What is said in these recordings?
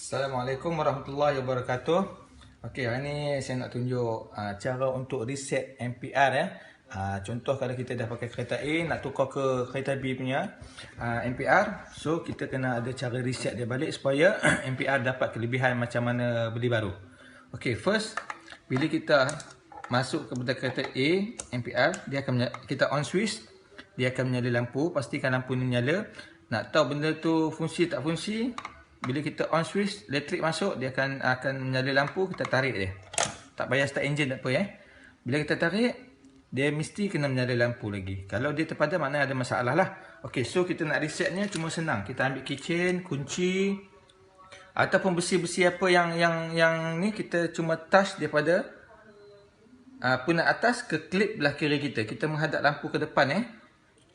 Assalamualaikum warahmatullahi wabarakatuh. Okey, hari ni saya nak tunjuk uh, cara untuk reset MPR ya. Uh, contoh kalau kita dah pakai kereta A nak tukar ke kereta B punya uh, MPR, so kita kena ada cara reset dia balik supaya MPR dapat kelebihan macam mana beli baru. Okey, first bila kita masuk kepada kereta A MPR, dia akan kita on switch, dia akan menyala lampu, pastikan lampu ni nyala. Nak tahu benda tu fungsi tak fungsi, bila kita on switch elektrik masuk dia akan akan menyala lampu kita tarik dia. Tak payah start engine tak apa eh. Bila kita tarik dia mesti kena menyala lampu lagi. Kalau dia terpadam maknanya ada masalah lah. Ok so kita nak resetnya cuma senang. Kita ambil keychain kunci ataupun besi-besi apa yang yang yang ni kita cuma touch daripada uh, punat atas ke klip belah kiri kita. Kita menghadap lampu ke depan eh.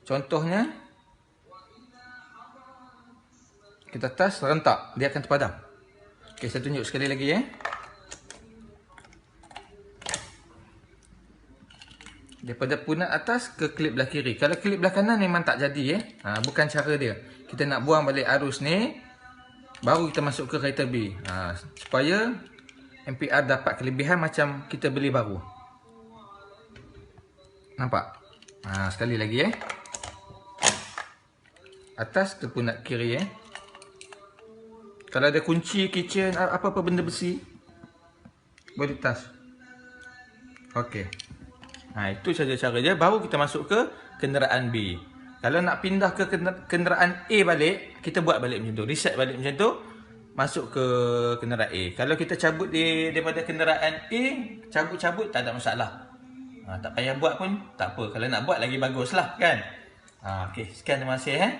Contohnya kita tas rentak. Dia akan terpadam. Ok saya tunjuk sekali lagi eh. Daripada punat atas ke klip belah kiri. Kalau klip belah kanan memang tak jadi eh. Ha, bukan cara dia. Kita nak buang balik arus ni baru kita masuk ke kereta B. Ha, supaya MPR dapat kelebihan macam kita beli baru. Nampak? Ha, sekali lagi eh. Atas ke punat kiri eh kalau ada kunci kitchen apa-apa benda besi boleh tas. Okey. Ha itu saja cara dia baru kita masuk ke kenderaan B. Kalau nak pindah ke kenderaan A balik, kita buat balik macam tu, reset balik macam tu, masuk ke kenderaan A. Kalau kita cabut di daripada kenderaan A, cabut-cabut tak ada masalah. Ha, tak payah buat pun tak apa. Kalau nak buat lagi baguslah kan. Ha okey, sekian terima kasih eh.